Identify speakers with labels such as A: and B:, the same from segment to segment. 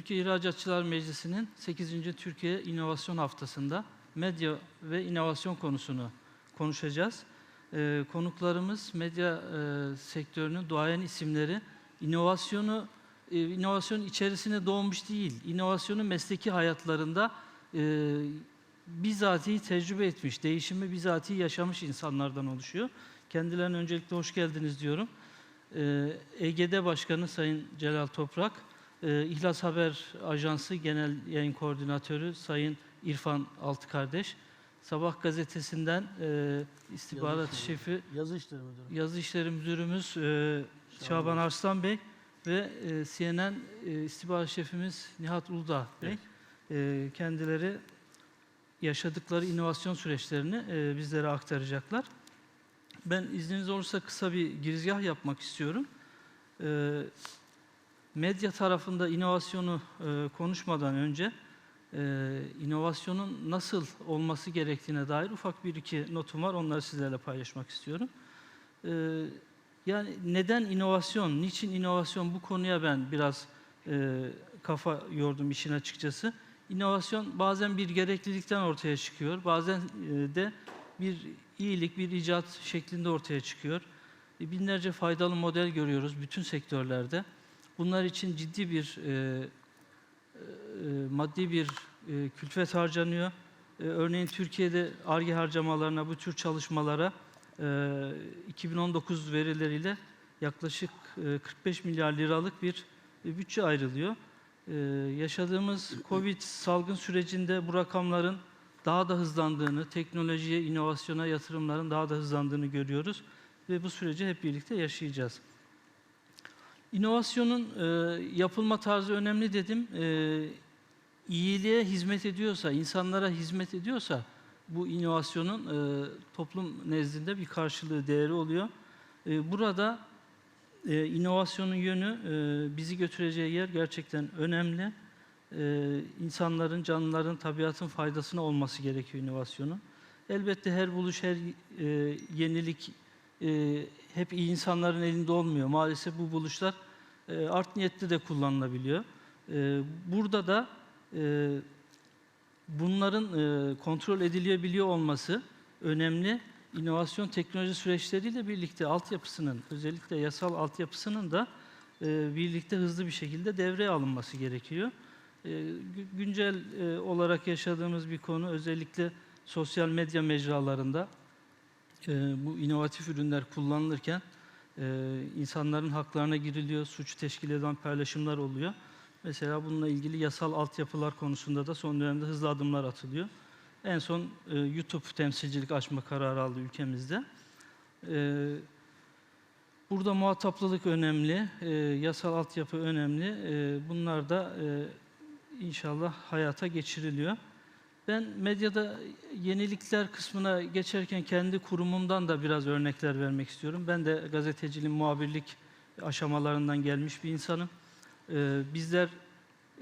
A: Türkiye İhracatçılar Meclisi'nin 8. Türkiye İnovasyon Haftası'nda medya ve inovasyon konusunu konuşacağız. Ee, Konuklarımız medya e, sektörünün duayen isimleri. İnovasyonu, e, inovasyon içerisine doğmuş değil, inovasyonu mesleki hayatlarında e, bizatihi tecrübe etmiş, değişimi bizatihi yaşamış insanlardan oluşuyor. Kendilerine öncelikle hoş geldiniz diyorum. Ee, EGD Başkanı Sayın Celal Toprak, e, İhlas Haber Ajansı Genel Yayın Koordinatörü Sayın İrfan Altıkardeş, Sabah gazetesinden e, istihbarat
B: Yazı
A: şefi,
B: Yazı işleri müdürü.
A: yazı işleri müdürümüz e, Şaban Arslan Bey ve e, CNN e, istihbarat şefimiz Nihat Uludağ Bey. E, kendileri yaşadıkları inovasyon süreçlerini e, bizlere aktaracaklar. Ben izniniz olursa kısa bir girizgah yapmak istiyorum. Ee, medya tarafında inovasyonu e, konuşmadan önce e, inovasyonun nasıl olması gerektiğine dair ufak bir iki notum var. Onları sizlerle paylaşmak istiyorum. Ee, yani neden inovasyon, niçin inovasyon bu konuya ben biraz e, kafa yordum işin açıkçası. İnovasyon bazen bir gereklilikten ortaya çıkıyor, bazen e, de bir iyilik, bir icat şeklinde ortaya çıkıyor. E, Binlerce faydalı model görüyoruz bütün sektörlerde. Bunlar için ciddi bir e, e, maddi bir e, külfet harcanıyor. E, örneğin Türkiye'de ARGE harcamalarına, bu tür çalışmalara e, 2019 verileriyle yaklaşık e, 45 milyar liralık bir e, bütçe ayrılıyor. E, yaşadığımız Covid salgın sürecinde bu rakamların daha da hızlandığını, teknolojiye, inovasyona yatırımların daha da hızlandığını görüyoruz ve bu süreci hep birlikte yaşayacağız. İnovasyonun e, yapılma tarzı önemli dedim. E, iyiliğe hizmet ediyorsa, insanlara hizmet ediyorsa bu inovasyonun e, toplum nezdinde bir karşılığı, değeri oluyor. E, burada e, inovasyonun yönü, e, bizi götüreceği yer gerçekten önemli e, insanların, canlıların, tabiatın faydasına olması gerekiyor inovasyonun. Elbette her buluş, her e, yenilik e, hep iyi insanların elinde olmuyor. Maalesef bu buluşlar e, art niyetli de kullanılabiliyor. E, burada da e, bunların e, kontrol edilebiliyor olması önemli. İnovasyon teknoloji süreçleriyle birlikte altyapısının, özellikle yasal altyapısının da e, birlikte hızlı bir şekilde devreye alınması gerekiyor. E, gü- güncel e, olarak yaşadığımız bir konu özellikle sosyal medya mecralarında e, bu inovatif ürünler kullanılırken e, insanların haklarına giriliyor, suç teşkil eden paylaşımlar oluyor. Mesela bununla ilgili yasal altyapılar konusunda da son dönemde hızlı adımlar atılıyor. En son e, YouTube temsilcilik açma kararı aldı ülkemizde. E, burada muhataplılık önemli, e, yasal altyapı önemli. E, bunlar da e, inşallah hayata geçiriliyor. Ben medyada yenilikler kısmına geçerken kendi kurumumdan da biraz örnekler vermek istiyorum. Ben de gazeteciliğin muhabirlik aşamalarından gelmiş bir insanım. Ee, bizler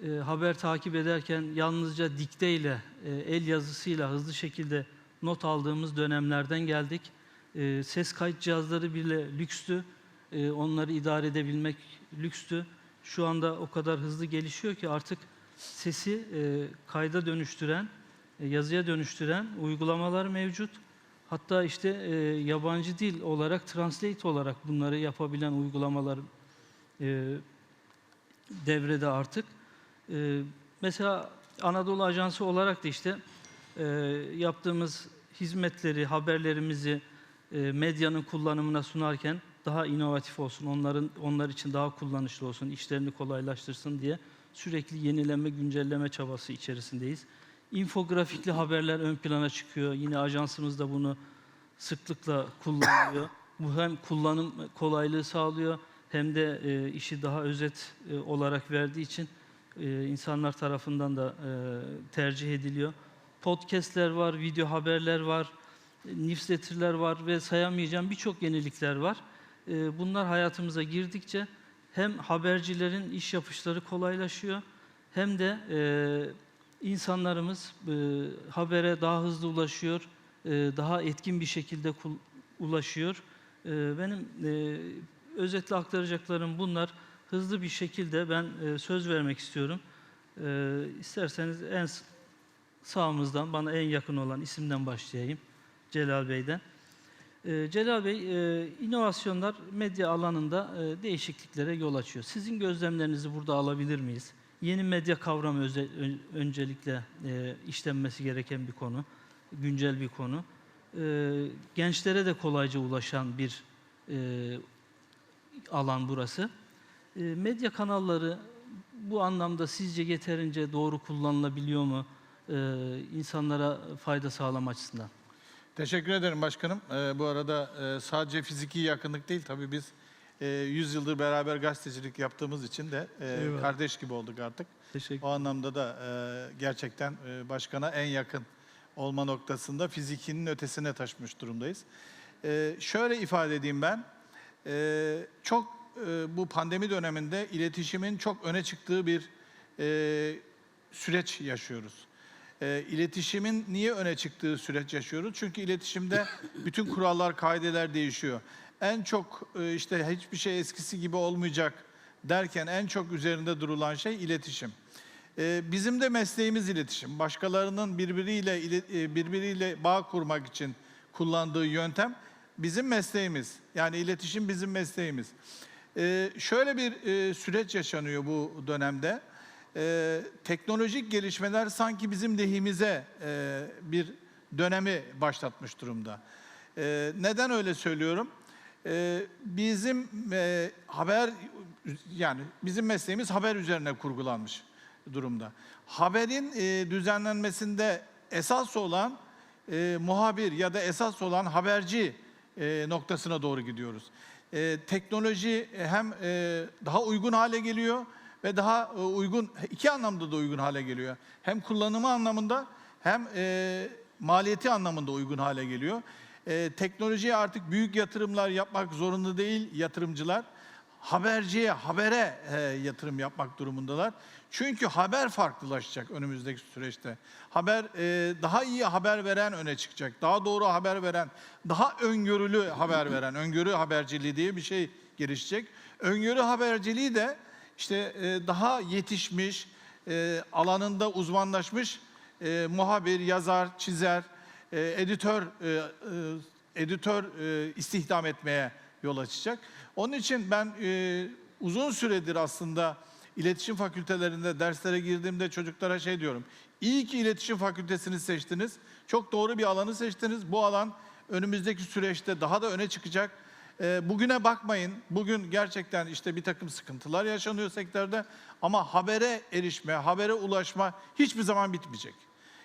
A: e, haber takip ederken yalnızca dikteyle, e, el yazısıyla hızlı şekilde not aldığımız dönemlerden geldik. E, ses kayıt cihazları bile lükstü. E, onları idare edebilmek lükstü. Şu anda o kadar hızlı gelişiyor ki artık sesi e, kayda dönüştüren, yazıya dönüştüren uygulamalar mevcut. Hatta işte e, yabancı dil olarak, translate olarak bunları yapabilen uygulamalar e, devrede artık. E, mesela Anadolu Ajansı olarak da işte e, yaptığımız hizmetleri, haberlerimizi e, medyanın kullanımına sunarken daha inovatif olsun, onların onlar için daha kullanışlı olsun, işlerini kolaylaştırsın diye sürekli yenileme, güncelleme çabası içerisindeyiz. İnfografikli haberler ön plana çıkıyor. Yine ajansımız da bunu sıklıkla kullanıyor. Bu hem kullanım kolaylığı sağlıyor hem de e, işi daha özet e, olarak verdiği için e, insanlar tarafından da e, tercih ediliyor. Podcast'ler var, video haberler var, newsletter'ler var ve sayamayacağım birçok yenilikler var. E, bunlar hayatımıza girdikçe hem habercilerin iş yapışları kolaylaşıyor hem de e, insanlarımız e, habere daha hızlı ulaşıyor, e, daha etkin bir şekilde ulaşıyor. E, benim e, özetle aktaracaklarım bunlar. hızlı bir şekilde ben e, söz vermek istiyorum. E, isterseniz en sağımızdan bana en yakın olan isimden başlayayım. Celal Bey'den. E, Celal Bey, e, inovasyonlar medya alanında e, değişikliklere yol açıyor. Sizin gözlemlerinizi burada alabilir miyiz? Yeni medya kavramı öncelikle e, işlenmesi gereken bir konu, güncel bir konu. E, gençlere de kolayca ulaşan bir e, alan burası. E, medya kanalları bu anlamda sizce yeterince doğru kullanılabiliyor mu? E, insanlara fayda sağlam açısından.
B: Teşekkür ederim başkanım. Ee, bu arada e, sadece fiziki yakınlık değil tabii biz e, 100 yıldır beraber gazetecilik yaptığımız için de e,
A: Eyvallah.
B: kardeş gibi olduk artık.
A: Teşekkür
B: O anlamda da e, gerçekten e, başkana en yakın olma noktasında fizikinin ötesine taşmış durumdayız. E, şöyle ifade edeyim ben. E, çok e, bu pandemi döneminde iletişimin çok öne çıktığı bir e, süreç yaşıyoruz. E, iletişimin niye öne çıktığı süreç yaşıyoruz? Çünkü iletişimde bütün kurallar, kaideler değişiyor. En çok e, işte hiçbir şey eskisi gibi olmayacak derken en çok üzerinde durulan şey iletişim. E, bizim de mesleğimiz iletişim. Başkalarının birbiriyle e, birbiriyle bağ kurmak için kullandığı yöntem bizim mesleğimiz. Yani iletişim bizim mesleğimiz. Şöyle bir süreç yaşanıyor bu dönemde teknolojik gelişmeler sanki bizim lehimize bir dönemi başlatmış durumda. Neden öyle söylüyorum? E, bizim e, haber yani bizim mesleğimiz haber üzerine kurgulanmış durumda. Haberin e, düzenlenmesinde esas olan e, muhabir ya da esas olan haberci e, noktasına doğru gidiyoruz. E, teknoloji hem e, daha uygun hale geliyor ve daha e, uygun iki anlamda da uygun hale geliyor. Hem kullanımı anlamında hem e, maliyeti anlamında uygun hale geliyor. E, teknolojiye artık büyük yatırımlar yapmak zorunda değil yatırımcılar. Haberciye, habere e, yatırım yapmak durumundalar. Çünkü haber farklılaşacak önümüzdeki süreçte. Haber e, daha iyi haber veren öne çıkacak. Daha doğru haber veren, daha öngörülü haber veren, öngörü haberciliği diye bir şey gelişecek. Öngörü haberciliği de işte e, daha yetişmiş, e, alanında uzmanlaşmış e, muhabir, yazar, çizer, e, editör e, e, editör e, istihdam etmeye yol açacak. Onun için ben e, uzun süredir aslında iletişim fakültelerinde derslere girdiğimde çocuklara şey diyorum. İyi ki iletişim fakültesini seçtiniz. Çok doğru bir alanı seçtiniz. Bu alan önümüzdeki süreçte daha da öne çıkacak. E, bugüne bakmayın. Bugün gerçekten işte bir takım sıkıntılar yaşanıyor sektörde. Ama habere erişme, habere ulaşma hiçbir zaman bitmeyecek.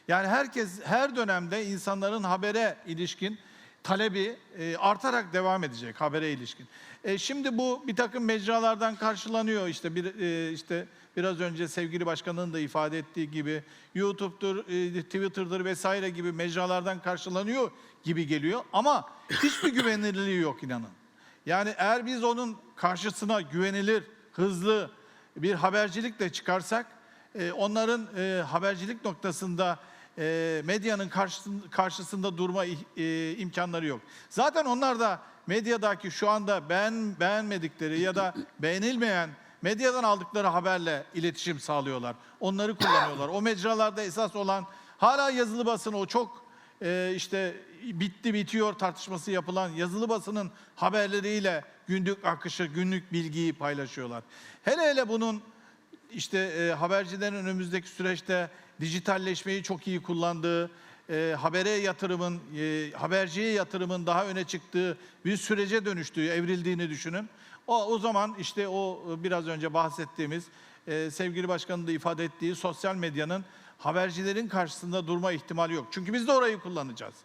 B: Yani herkes her dönemde insanların habere ilişkin talebi e, artarak devam edecek habere ilişkin. E, şimdi bu bir takım mecralardan karşılanıyor işte bir e, işte biraz önce sevgili başkanın da ifade ettiği gibi YouTube'dur, e, Twitter'dır vesaire gibi mecralardan karşılanıyor gibi geliyor ama hiçbir güvenilirliği yok inanın. Yani eğer biz onun karşısına güvenilir, hızlı bir habercilikle çıkarsak e, onların e, habercilik noktasında e, medyanın karşısında, karşısında durma e, imkanları yok. Zaten onlar da medyadaki şu anda beğen, beğenmedikleri ya da beğenilmeyen medyadan aldıkları haberle iletişim sağlıyorlar. Onları kullanıyorlar. O mecralarda esas olan hala yazılı basın o çok e, işte bitti bitiyor tartışması yapılan yazılı basının haberleriyle günlük akışı, günlük bilgiyi paylaşıyorlar. Hele hele bunun işte e, habercilerin önümüzdeki süreçte dijitalleşmeyi çok iyi kullandığı, e, habere yatırımın, e, haberciye yatırımın daha öne çıktığı bir sürece dönüştüğü, evrildiğini düşünün. O, o zaman işte o e, biraz önce bahsettiğimiz, e, sevgili başkanın da ifade ettiği sosyal medyanın habercilerin karşısında durma ihtimali yok. Çünkü biz de orayı kullanacağız.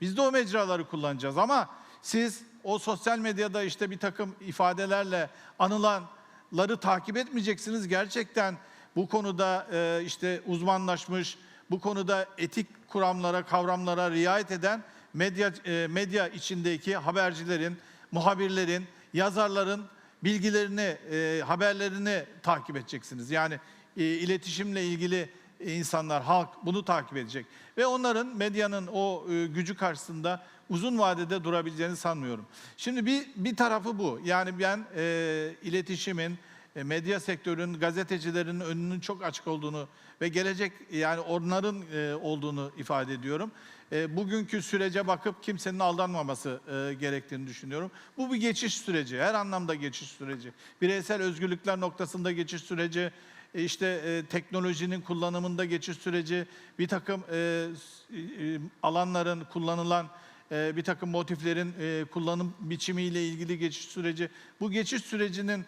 B: Biz de o mecraları kullanacağız ama siz o sosyal medyada işte bir takım ifadelerle anılanları takip etmeyeceksiniz. Gerçekten bu konuda e, işte uzmanlaşmış, bu konuda etik kuramlara, kavramlara riayet eden medya e, medya içindeki habercilerin, muhabirlerin, yazarların bilgilerini, e, haberlerini takip edeceksiniz. Yani e, iletişimle ilgili insanlar, halk bunu takip edecek. Ve onların medyanın o e, gücü karşısında uzun vadede durabileceğini sanmıyorum. Şimdi bir, bir tarafı bu. Yani ben e, iletişimin, medya sektörünün, gazetecilerin önünün çok açık olduğunu ve gelecek yani onların e, olduğunu ifade ediyorum. E, bugünkü sürece bakıp kimsenin aldanmaması e, gerektiğini düşünüyorum. Bu bir geçiş süreci, her anlamda geçiş süreci. Bireysel özgürlükler noktasında geçiş süreci, e, işte e, teknolojinin kullanımında geçiş süreci, bir takım e, e, alanların kullanılan e, bir takım motiflerin e, kullanım biçimiyle ilgili geçiş süreci. Bu geçiş sürecinin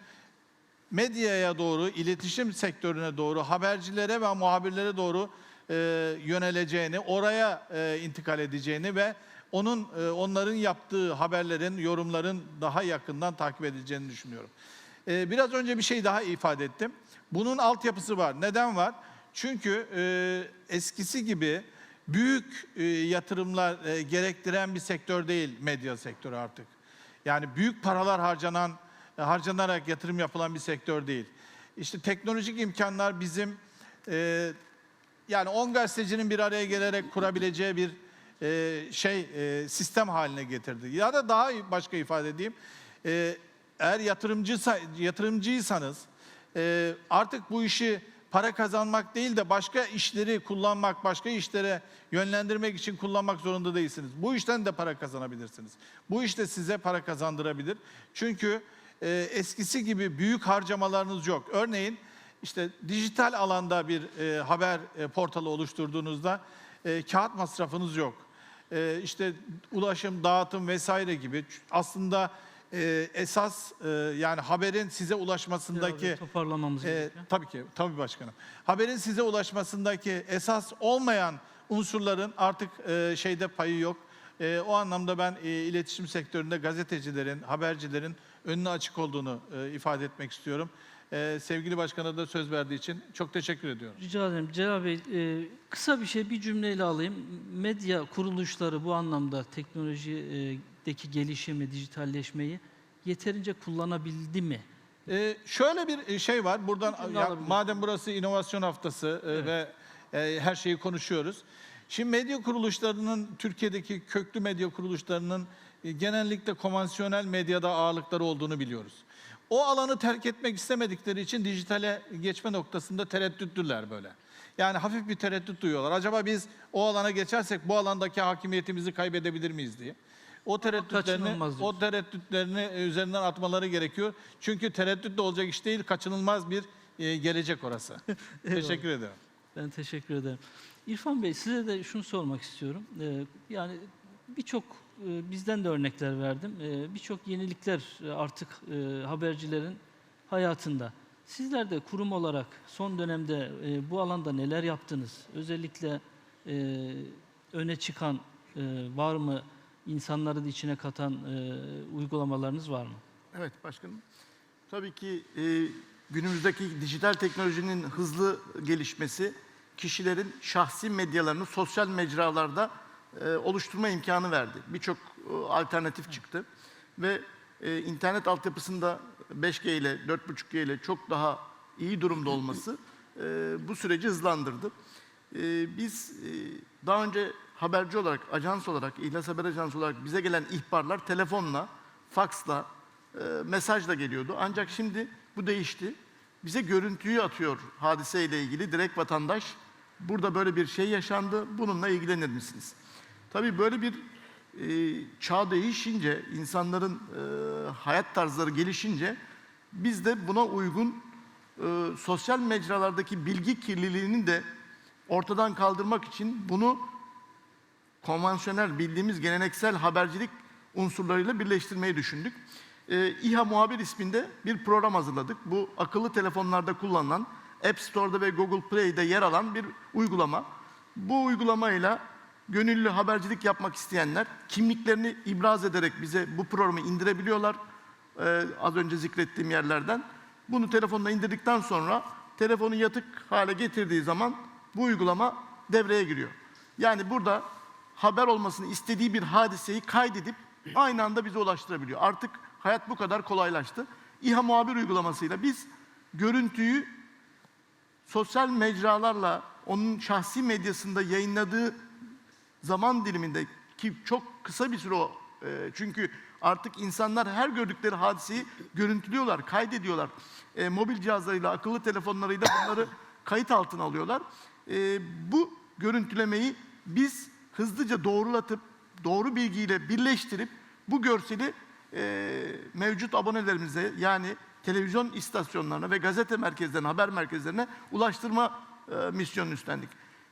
B: medyaya doğru, iletişim sektörüne doğru, habercilere ve muhabirlere doğru e, yöneleceğini, oraya e, intikal edeceğini ve onun e, onların yaptığı haberlerin, yorumların daha yakından takip edileceğini düşünüyorum. E, biraz önce bir şey daha ifade ettim. Bunun altyapısı var. Neden var? Çünkü e, eskisi gibi büyük e, yatırımlar e, gerektiren bir sektör değil medya sektörü artık. Yani büyük paralar harcanan, harcanarak yatırım yapılan bir sektör değil. İşte teknolojik imkanlar bizim e, yani 10 gazetecinin bir araya gelerek kurabileceği bir e, şey e, sistem haline getirdi. Ya da daha başka ifade edeyim. E, eğer yatırımcıysa, yatırımcıysanız e, artık bu işi para kazanmak değil de başka işleri kullanmak, başka işlere yönlendirmek için kullanmak zorunda değilsiniz. Bu işten de para kazanabilirsiniz. Bu iş de size para kazandırabilir. Çünkü e, eskisi gibi büyük harcamalarınız yok. Örneğin işte dijital alanda bir e, haber e, portalı oluşturduğunuzda e, kağıt masrafınız yok. E, işte ulaşım, dağıtım vesaire gibi aslında e, esas e, yani haberin size ulaşmasındaki
A: Biraz toparlamamız
B: e,
A: gerekiyor.
B: tabii ki, tabii başkanım. Haberin size ulaşmasındaki esas olmayan unsurların artık e, şeyde payı yok. E, o anlamda ben e, iletişim sektöründe gazetecilerin, habercilerin önüne açık olduğunu e, ifade etmek istiyorum. E, sevgili başkana da söz verdiği için çok teşekkür ediyorum.
A: Rica ederim. Celal Bey, e, kısa bir şey bir cümleyle alayım. Medya kuruluşları bu anlamda teknolojideki gelişimi, dijitalleşmeyi yeterince kullanabildi mi?
B: Ee, şöyle bir şey var. Buradan ya,
A: alabilirim.
B: madem burası inovasyon haftası e, ve e, her şeyi konuşuyoruz. Şimdi medya kuruluşlarının Türkiye'deki köklü medya kuruluşlarının e, genellikle konvansiyonel medyada ağırlıkları olduğunu biliyoruz. O alanı terk etmek istemedikleri için dijitale geçme noktasında tereddütlüler böyle. Yani hafif bir tereddüt duyuyorlar. Acaba biz o alana geçersek bu alandaki hakimiyetimizi kaybedebilir miyiz diye. O tereddütlerini, o tereddütlerini e, üzerinden atmaları gerekiyor. Çünkü tereddütle olacak iş değil, kaçınılmaz bir e, gelecek orası. Teşekkür ederim.
A: Ben teşekkür ederim. İrfan Bey size de şunu sormak istiyorum. Ee, yani birçok e, bizden de örnekler verdim. Ee, birçok yenilikler e, artık e, habercilerin hayatında. Sizler de kurum olarak son dönemde e, bu alanda neler yaptınız? Özellikle öne çıkan var mı? İnsanları da içine katan uygulamalarınız var mı?
C: Evet başkanım. Tabii ki günümüzdeki dijital teknolojinin hızlı gelişmesi kişilerin şahsi medyalarını sosyal mecralarda e, oluşturma imkanı verdi. Birçok e, alternatif çıktı ve e, internet altyapısında 5G ile 4.5G ile çok daha iyi durumda olması e, bu süreci hızlandırdı. E, biz daha önce haberci olarak, ajans olarak, İhlas Haber Ajansı olarak bize gelen ihbarlar telefonla, faksla, mesajla geliyordu. Ancak şimdi bu değişti. Bize görüntüyü atıyor hadiseyle ilgili direkt vatandaş. Burada böyle bir şey yaşandı, bununla ilgilenir misiniz? Tabii böyle bir e, çağ değişince, insanların e, hayat tarzları gelişince biz de buna uygun e, sosyal mecralardaki bilgi kirliliğini de ortadan kaldırmak için bunu konvansiyonel bildiğimiz geleneksel habercilik unsurlarıyla birleştirmeyi düşündük. Ee, İHA Muhabir isminde bir program hazırladık. Bu akıllı telefonlarda kullanılan App Store'da ve Google Play'de yer alan bir uygulama. Bu uygulamayla gönüllü habercilik yapmak isteyenler kimliklerini ibraz ederek bize bu programı indirebiliyorlar. Ee, az önce zikrettiğim yerlerden. Bunu telefonla indirdikten sonra telefonu yatık hale getirdiği zaman bu uygulama devreye giriyor. Yani burada haber olmasını istediği bir hadiseyi kaydedip aynı anda bize ulaştırabiliyor. Artık hayat bu kadar kolaylaştı. İHA muhabir uygulamasıyla biz görüntüyü sosyal mecralarla onun şahsi medyasında yayınladığı zaman diliminde ki çok kısa bir süre o. e, çünkü Artık insanlar her gördükleri hadiseyi görüntülüyorlar, kaydediyorlar. E, mobil cihazlarıyla, akıllı telefonlarıyla bunları kayıt altına alıyorlar. E, bu görüntülemeyi biz hızlıca doğrulatıp, doğru bilgiyle birleştirip bu görseli e, mevcut abonelerimize yani televizyon istasyonlarına ve gazete merkezlerine, haber merkezlerine ulaştırma e, misyonunu üstlendik.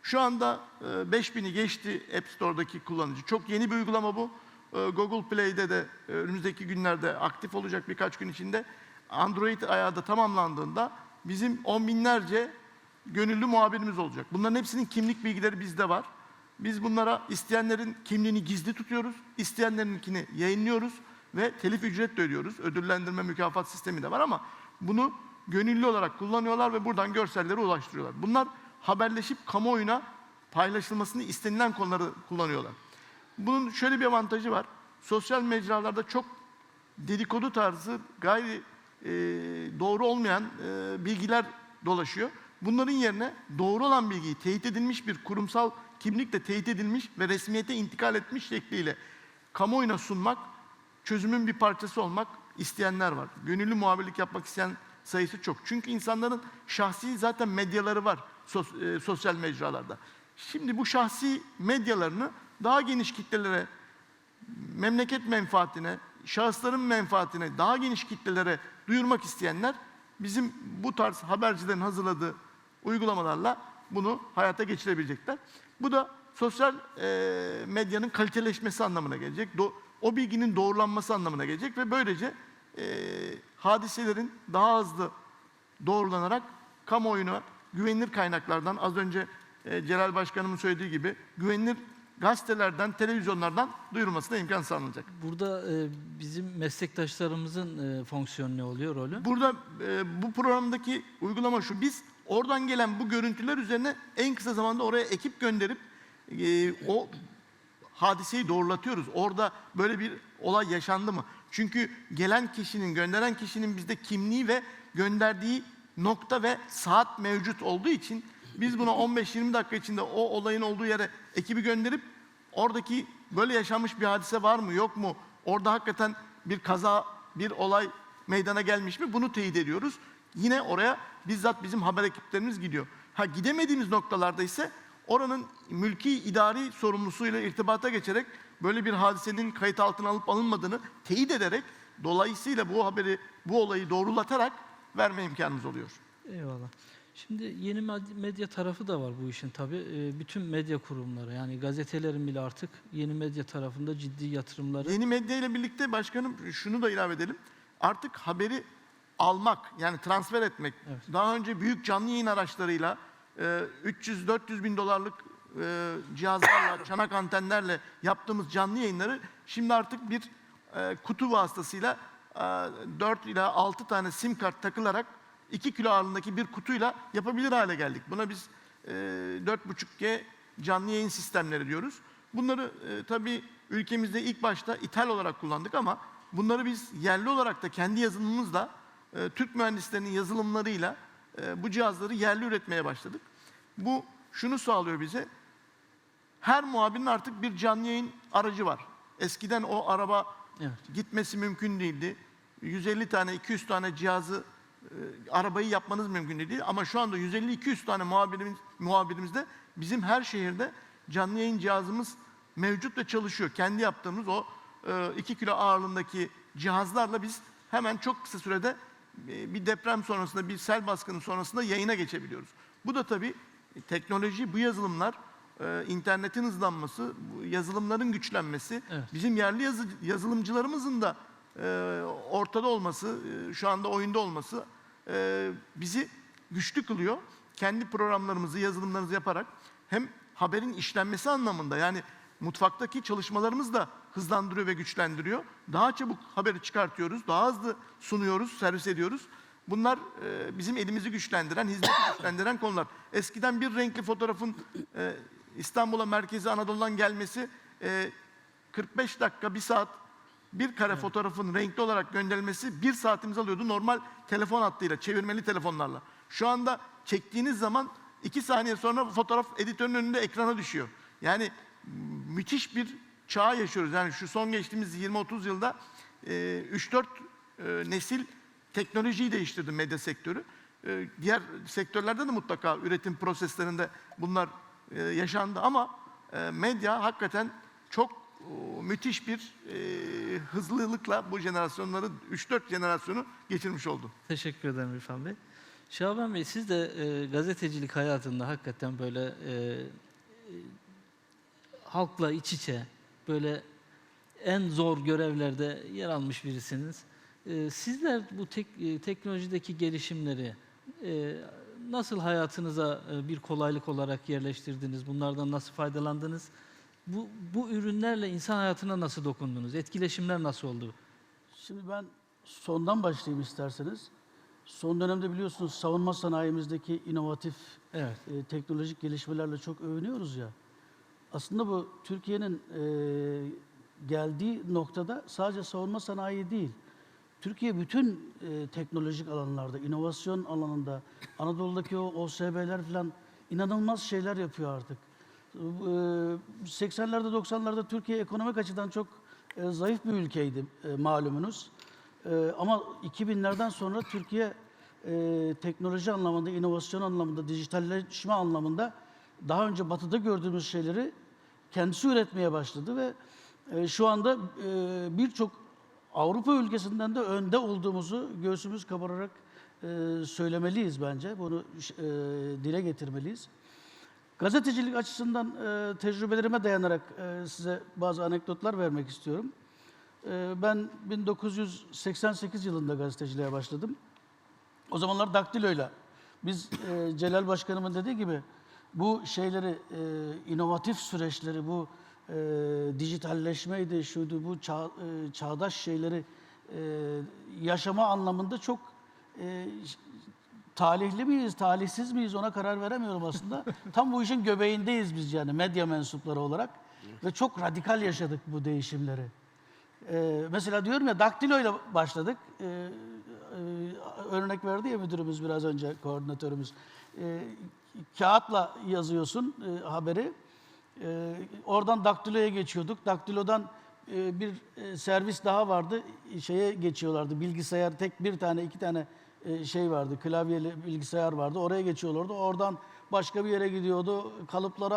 C: Şu anda e, 5000'i geçti App Store'daki kullanıcı. Çok yeni bir uygulama bu. E, Google Play'de de e, önümüzdeki günlerde aktif olacak birkaç gün içinde. Android ayağı da tamamlandığında bizim on binlerce gönüllü muhabirimiz olacak. Bunların hepsinin kimlik bilgileri bizde var. Biz bunlara isteyenlerin kimliğini gizli tutuyoruz, isteyenlerinkini yayınlıyoruz ve telif ücret de ödüyoruz. Ödüllendirme mükafat sistemi de var ama bunu gönüllü olarak kullanıyorlar ve buradan görselleri ulaştırıyorlar. Bunlar haberleşip kamuoyuna paylaşılmasını istenilen konuları kullanıyorlar. Bunun şöyle bir avantajı var. Sosyal mecralarda çok dedikodu tarzı gayri e, doğru olmayan e, bilgiler dolaşıyor. Bunların yerine doğru olan bilgiyi teyit edilmiş bir kurumsal kimlikle teyit edilmiş ve resmiyete intikal etmiş şekliyle kamuoyuna sunmak, çözümün bir parçası olmak isteyenler var. Gönüllü muhabirlik yapmak isteyen sayısı çok. Çünkü insanların şahsi zaten medyaları var sos- e, sosyal mecralarda. Şimdi bu şahsi medyalarını daha geniş kitlelere memleket menfaatine, şahısların menfaatine, daha geniş kitlelere duyurmak isteyenler bizim bu tarz habercilerin hazırladığı uygulamalarla bunu hayata geçirebilecekler. Bu da sosyal eee, medyanın kaliteleşmesi anlamına gelecek. Do- o bilginin doğrulanması anlamına gelecek ve böylece eee, hadiselerin daha hızlı doğrulanarak kamuoyuna güvenilir kaynaklardan az önce e, Celal Başkanımın söylediği gibi güvenilir gazetelerden, televizyonlardan duyurulmasına imkan sağlanacak.
A: Burada e, bizim meslektaşlarımızın e, fonksiyonu ne oluyor, rolü?
C: Burada e, bu programdaki uygulama şu. Biz oradan gelen bu görüntüler üzerine en kısa zamanda oraya ekip gönderip e, o hadiseyi doğrulatıyoruz. Orada böyle bir olay yaşandı mı? Çünkü gelen kişinin, gönderen kişinin bizde kimliği ve gönderdiği nokta ve saat mevcut olduğu için biz buna 15-20 dakika içinde o olayın olduğu yere ekibi gönderip oradaki böyle yaşanmış bir hadise var mı yok mu? Orada hakikaten bir kaza, bir olay meydana gelmiş mi? Bunu teyit ediyoruz. Yine oraya bizzat bizim haber ekiplerimiz gidiyor. Ha gidemediğimiz noktalarda ise oranın mülki idari sorumlusuyla irtibata geçerek böyle bir hadisenin kayıt altına alıp alınmadığını teyit ederek dolayısıyla bu haberi, bu olayı doğrulatarak verme imkanımız oluyor.
A: Eyvallah. Şimdi yeni med- medya tarafı da var bu işin tabii. E, bütün medya kurumları yani gazetelerin bile artık yeni medya tarafında ciddi yatırımları
C: Yeni medya ile birlikte başkanım şunu da ilave edelim. Artık haberi almak yani transfer etmek.
A: Evet.
C: Daha önce büyük canlı yayın araçlarıyla e, 300-400 bin dolarlık e, cihazlarla, çanak antenlerle yaptığımız canlı yayınları şimdi artık bir e, kutu vasıtasıyla e, 4 ila 6 tane sim kart takılarak 2 kilo ağırlığındaki bir kutuyla yapabilir hale geldik. Buna biz e, 4.5G canlı yayın sistemleri diyoruz. Bunları e, tabii ülkemizde ilk başta ithal olarak kullandık ama bunları biz yerli olarak da kendi yazılımımızla e, Türk mühendislerinin yazılımlarıyla e, bu cihazları yerli üretmeye başladık. Bu şunu sağlıyor bize. Her muhabirin artık bir canlı yayın aracı var. Eskiden o araba
A: Evet.
C: gitmesi mümkün değildi. 150 tane, 200 tane cihazı e, arabayı yapmanız mümkün değil ama şu anda 150-200 tane muhabirimiz, muhabirimizde bizim her şehirde canlı yayın cihazımız mevcut ve çalışıyor. Kendi yaptığımız o 2 kilo ağırlığındaki cihazlarla biz hemen çok kısa sürede e, bir deprem sonrasında, bir sel baskını sonrasında yayına geçebiliyoruz. Bu da tabii e, teknoloji, bu yazılımlar, e, internetin hızlanması, bu yazılımların güçlenmesi,
A: Evet.
C: bizim yerli yazı- yazılımcılarımızın da e, ortada olması, e, şu anda oyunda olması e, bizi güçlü kılıyor. Kendi programlarımızı, yazılımlarımızı yaparak hem haberin işlenmesi anlamında yani mutfaktaki çalışmalarımız da hızlandırıyor ve güçlendiriyor. Daha çabuk haberi çıkartıyoruz, daha hızlı sunuyoruz, servis ediyoruz. Bunlar e, bizim elimizi güçlendiren, hizmeti güçlendiren konular. Eskiden bir renkli fotoğrafın e, İstanbul'a merkezi Anadolu'dan gelmesi e, 45 dakika, bir saat bir kare fotoğrafın renkli olarak gönderilmesi bir saatimizi alıyordu normal telefon hattıyla, çevirmeli telefonlarla. Şu anda çektiğiniz zaman iki saniye sonra fotoğraf editörün önünde ekrana düşüyor. Yani müthiş bir çağ yaşıyoruz. Yani şu son geçtiğimiz 20-30 yılda e, 3-4 e, nesil teknolojiyi değiştirdi medya sektörü. E, diğer sektörlerde de mutlaka üretim proseslerinde bunlar e, yaşandı ama e, medya hakikaten çok müthiş bir e, hızlılıkla bu jenerasyonları 3-4 jenerasyonu geçirmiş oldu.
A: Teşekkür ederim İrfan Bey. Şaban Bey siz de e, gazetecilik hayatında hakikaten böyle e, e, halkla iç içe böyle en zor görevlerde yer almış birisiniz. E, sizler bu tek, e, teknolojideki gelişimleri e, nasıl hayatınıza e, bir kolaylık olarak yerleştirdiniz? Bunlardan nasıl faydalandınız? Bu, bu ürünlerle insan hayatına nasıl dokundunuz? Etkileşimler nasıl oldu?
D: Şimdi ben sondan başlayayım isterseniz. Son dönemde biliyorsunuz savunma sanayimizdeki inovatif
A: Evet.
D: e, teknolojik gelişmelerle çok övünüyoruz ya. Aslında bu Türkiye'nin e, geldiği noktada sadece savunma sanayi değil. Türkiye bütün e, teknolojik alanlarda, inovasyon alanında, Anadolu'daki o OSB'ler falan inanılmaz şeyler yapıyor artık. E, 80'lerde 90'larda Türkiye ekonomik açıdan çok e, zayıf bir ülkeydi e, malumunuz. E, ama 2000'lerden sonra Türkiye teknoloji anlamında, inovasyon anlamında, dijitalleşme anlamında daha önce batıda gördüğümüz şeyleri kendisi üretmeye başladı ve şu anda birçok Avrupa ülkesinden de önde olduğumuzu göğsümüz kabararak söylemeliyiz bence. Bunu dile getirmeliyiz. Gazetecilik açısından e, tecrübelerime dayanarak e, size bazı anekdotlar vermek istiyorum. E, ben 1988 yılında gazeteciliğe başladım. O zamanlar daktiloyla. Biz e, Celal Başkanımın dediği gibi bu şeyleri, e, inovatif süreçleri, bu e, dijitalleşmeydi, şuydu, bu çağ, e, çağdaş şeyleri e, yaşama anlamında çok e, talihli miyiz, talihsiz miyiz ona karar veremiyorum aslında. Tam bu işin göbeğindeyiz biz yani medya mensupları olarak ve çok radikal yaşadık bu değişimleri. Ee, mesela diyorum ya daktiloyla başladık. Ee, e, örnek verdi ya müdürümüz biraz önce, koordinatörümüz. Ee, kağıtla yazıyorsun e, haberi. Ee, oradan daktiloya geçiyorduk. Daktilodan e, bir e, servis daha vardı. Şeye geçiyorlardı. Bilgisayar tek bir tane, iki tane e, şey vardı. Klavyeli bilgisayar vardı. Oraya geçiyorlardı. Oradan başka bir yere gidiyordu. Kalıpları